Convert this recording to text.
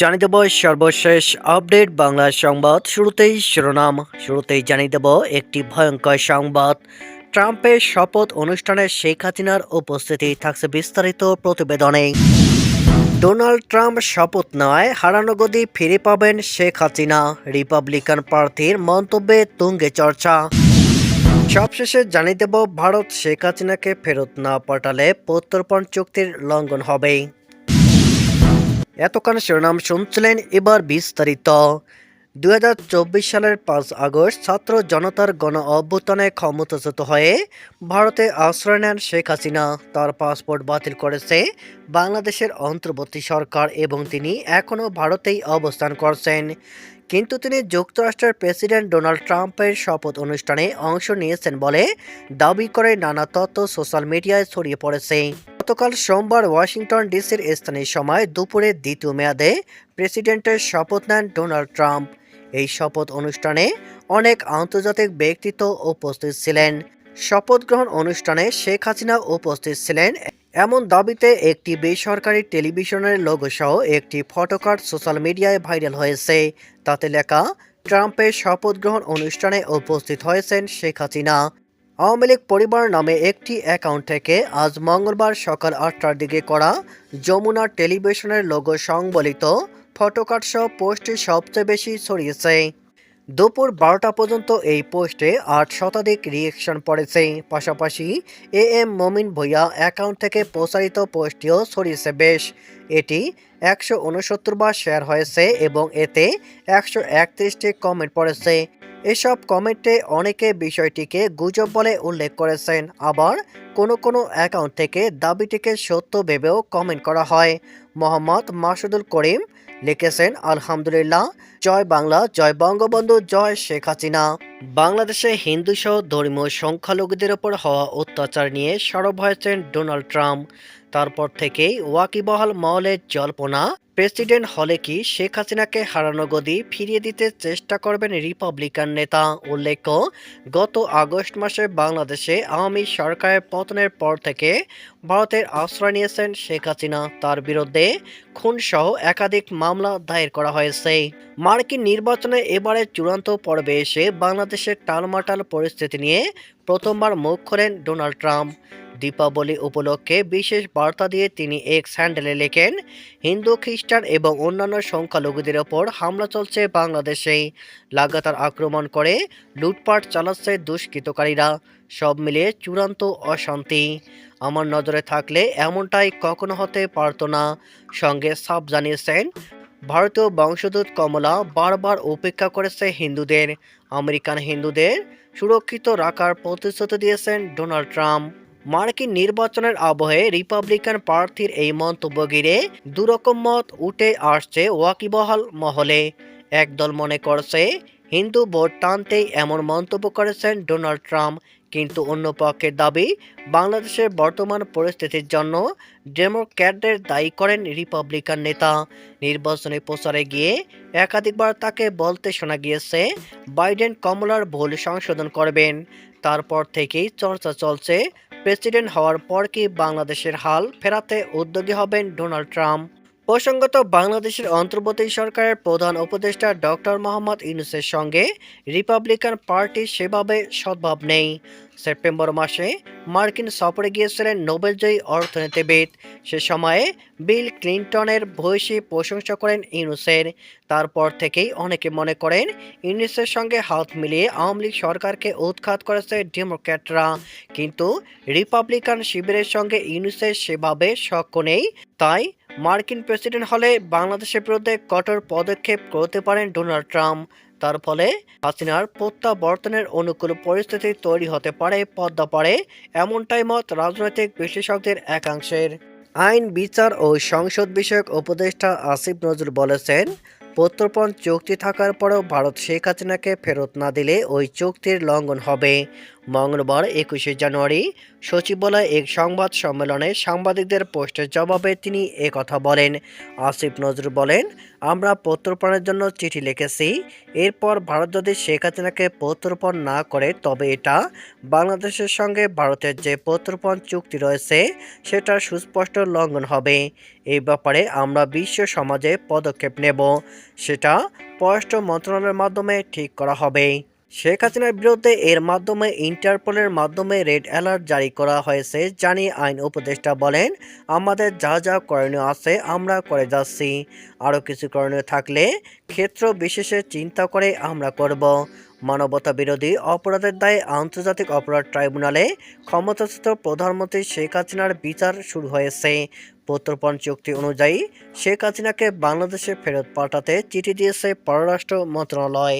জানিয়ে দেব সর্বশেষ আপডেট বাংলা সংবাদ। শুরুতেই শিরোনাম। শুরুতেই জানিয়ে দেব একটি ভয়ঙ্কর সংবাদ। ট্রাম্পের শপথ অনুষ্ঠানে শেখ হাসিনার উপস্থিতি থাকছে বিস্তারিত প্রতিবেদনে। ডোনাল্ড ট্রাম্প শপথ নয়, হারানো গদি ফিরে পাবেন শেখ হাসিনা। রিপাবলিকান প্রার্থীর মন্তব্যে তুঙ্গে চর্চা। সবশেষে জানিয়ে দেব, ভারত শেখ হাসিনাকে ফেরত না পাঠালে প্রত্যর্পণ চুক্তির লঙ্ঘন হবে। এতক্ষণ শিরোনাম শুনছিলেন এবার বিস্তারিত। দু হাজার চব্বিশ সালের পাঁচ আগস্ট ছাত্র জনতার গণ অভ্যুত্থানে ক্ষমতাচ্যুত হয়ে ভারতে আশ্রয় নেন শেখ হাসিনা। তার পাসপোর্ট বাতিল করেছে বাংলাদেশের অন্তর্বর্তী সরকার এবং তিনি এখনও ভারতেই অবস্থান করছেন। কিন্তু তিনি যুক্তরাষ্ট্রের প্রেসিডেন্ট ডোনাল্ড ট্রাম্পের শপথ অনুষ্ঠানে অংশ নিয়েছেন বলে দাবি করে নানা তথ্য সোশ্যাল মিডিয়ায় ছড়িয়ে পড়েছে। গতকাল সোমবার ওয়াশিংটন ডিসির স্থানীয় সময় দুপুরে দ্বিতীয় মেয়াদে প্রেসিডেন্টের শপথ নেন ডোনাল্ড ট্রাম্প। এই শপথ অনুষ্ঠানে অনেক আন্তর্জাতিক ব্যক্তিত্ব উপস্থিত ছিলেন। শপথ গ্রহণ অনুষ্ঠানে শেখ হাসিনা উপস্থিত ছিলেন। এমন দাবিতে একটি বেসরকারি টেলিভিশনের লোগো সহ একটি ফটোকার্ড সোশ্যাল মিডিয়ায় ভাইরাল হয়েছে। তাতে লেখা, ট্রাম্পের শপথ গ্রহণ অনুষ্ঠানে উপস্থিত হয়েছেন শেখ হাসিনা। আওয়ামী লীগ পরিবার নামে একটি অ্যাকাউন্ট থেকে আজ মঙ্গলবার সকাল আটটার দিকে করা যমুনা টেলিভিশনের লোগো সংবলিত ফটোকার্ড সহ পোস্টটি সবচেয়ে বেশি ছড়িয়েছে। দুপুর বারোটা পর্যন্ত এই পোস্টে আট শতাধিক রিয়েকশন পড়েছে। পাশাপাশি A M Momin Bhuiyan account থেকে প্রচারিত পোস্টটিও ছড়িয়েছে বেশ। এটি একশো উনসত্তর বার শেয়ার হয়েছে এবং এতে একশো একত্রিশটি কমেন্ট পড়েছে। এসব কমেন্টে অনেকে বিষয়টিকে গুজব বলে উল্লেখ করেছেন। আবার কোনো কোনো অ্যাকাউন্ট থেকে দাবিটিকে সত্য ভেবেও কমেন্ট করা হয়। মোহাম্মদ মাসুদুল করিম লিখেছেন, আলহামদুলিল্লাহ, জয় বাংলা, জয় বঙ্গবন্ধু, জয় শেখ হাসিনা। বাংলাদেশে হিন্দু সহ ধর্মীয় সংখ্যালঘুদের ওপর হওয়া অত্যাচার নিয়ে সরব হয়েছেন ডোনাল্ড ট্রাম্প। তারপর থেকেই ওয়াকিবহাল মহলের জল্পনা প্রেসিডেন্ট হলে কি শেখ হাসিনাকে হারানো গদি ফিরিয়ে দিতে চেষ্টা করবেন রিপাবলিকান নেতা? উল্লেখ্য, গত আগস্ট মাসে বাংলাদেশে আওয়ামী সরকারের পতনের পর থেকে ভারতের আশ্রয় নিয়েছেন শেখ হাসিনা। তার বিরুদ্ধে খুনসহ একাধিক মামলা দায়ের করা হয়েছে। মার্কিন নির্বাচনে এবারে চূড়ান্ত পর্বে এসে বাংলাদেশের টালমাটাল পরিস্থিতি নিয়ে প্রথমবার মুখ খোলেন ডোনাল্ড ট্রাম্প। দীপাবলি উপলক্ষে বিশেষ বার্তা দিয়ে তিনি এক স্যান্ডেলে লেখেন, হিন্দু, খ্রিস্টান এবং অন্যান্য সংখ্যালঘুদের ওপর হামলা চলছে বাংলাদেশে। লাগাতার আক্রমণ করে লুটপাট চালাচ্ছে দুষ্কৃতকারীরা। সব মিলিয়ে চূড়ান্ত অশান্তি। আমার নজরে থাকলে এমনটাই কখনো হতে পারতো না। সঙ্গে সাপ জানিয়েছেন, ভারতীয় বংশোদ্ভূত কমলা বারবার উপেক্ষা করেছে হিন্দুদের। আমেরিকান হিন্দুদের সুরক্ষিত রাখার প্রতিশ্রুতি দিয়েছেন ডোনাল্ড ট্রাম্প। মার্কিন নির্বাচনের আবহে রিপাবলিকান প্রার্থীর এই মন্তব্য ঘিরে দুরকম মত উঠে আসছে ওয়াকিবহাল মহলে। একদল মনে করছে, হিন্দু ভোট টানতেই এমন মন্তব্য করেছেন ডোনাল্ড ট্রাম্প, কিন্তু অন্য পক্ষের দাবি, বাংলাদেশের বর্তমান পরিস্থিতির জন্য ডেমোক্র্যাটদের দায়ী করেন রিপাবলিকান নেতা। নির্বাচনী প্রচারে গিয়ে একাধিকবার তাকে বলতে শোনা গিয়েছে, বাইডেন কমলার ভুল সংশোধন করবেন। তারপর থেকেই চর্চা চলছে প্রেসিডেন্ট হওয়ার পর কি বাংলাদেশের হাল ফেরাতে উদ্যোগী হবেন ডোনাল্ড ট্রাম্প? প্রসঙ্গত, বাংলাদেশের অন্তর্বর্তী সরকারের প্রধান উপদেষ্টা ডক্টর মোহাম্মদ ইউনুসের সঙ্গে রিপাবলিকান পার্টির সেভাবে সদ্ভাব নেই। সেপ্টেম্বর মাসে মার্কিন সফরে গিয়েছিলেন নোবেলজয়ী অর্থনীতিবিদ। সে সময়ে বিল ক্লিন্টনের ভূয়সী প্রশংসা করেন ইউনুসের। তারপর থেকেই অনেকে মনে করেন, ইউনুসের সঙ্গে হাত মিলিয়ে আওয়ামী লীগ সরকারকে উৎখাত করেছে ডেমোক্র্যাটরা। কিন্তু রিপাবলিকান শিবিরের সঙ্গে ইউনুসের সেভাবে সক্ষ নেই। তাই মার্কিন প্রেসিডেন্ট হলে বাংলাদেশের বিরুদ্ধে কঠোর পদক্ষেপ করতে পারেন ডোনাল্ড ট্রাম্প। তার ফলে হাসিনার প্রত্যাবর্তনের অনুকূল পরিস্থিতি তৈরি হতে পারে, পদ্মা পারে এমনটাই মত রাজনৈতিক বিশেষজ্ঞদের একাংশের। আইন, বিচার ও সংসদ বিষয়ক উপদেষ্টা আসিফ নজরুল বলেছেন প্রত্যর্পণ চুক্তি থাকার পরেও ভারত শেখ হাসিনাকে ফেরত না দিলে ওই চুক্তির লঙ্ঘন হবে। মঙ্গলবার একুশে জানুয়ারি সচিবালয়ে এক সংবাদ সম্মেলনে সাংবাদিকদের পোস্টের জবাবে তিনি কথা বলেন। আসিফ নজরুল বলেন, আমরা প্রত্যর্পণের জন্য চিঠি লিখেছি। এরপর ভারত যদি শেখ হাসিনাকে প্রত্যর্পণ না করে, তবে এটা বাংলাদেশের সঙ্গে ভারতের যে প্রত্যর্পণ চুক্তি রয়েছে, সেটার সুস্পষ্ট লঙ্ঘন হবে। এই ব্যাপারে আমরা বিশ্ব সমাজে পদক্ষেপ নেব। সেটা পররাষ্ট্র মন্ত্রণালয়ের মাধ্যমে ঠিক করা হবে। শেখ হাসিনার বিরুদ্ধে এর মাধ্যমে ইন্টারপোলের মাধ্যমে রেড অ্যালার্ট জারি করা হয়েছে জানিয়ে আইন উপদেষ্টা বলেন, আমাদের যা যা করণীয় আছে আমরা করে যাচ্ছি। আরও কিছু করণীয় থাকলে ক্ষেত্র বিশেষে চিন্তা করে আমরা করব। মানবতা বিরোধী অপরাধের দায়ে আন্তর্জাতিক অপরাধ ট্রাইব্যুনালে ক্ষমতাচ্যুত প্রধানমন্ত্রী শেখ হাসিনার বিচার শুরু হয়েছে। প্রত্যর্পণ চুক্তি অনুযায়ী শেখ হাসিনাকে বাংলাদেশে ফেরত পাঠাতে চিঠি দিয়েছে পররাষ্ট্র মন্ত্রণালয়।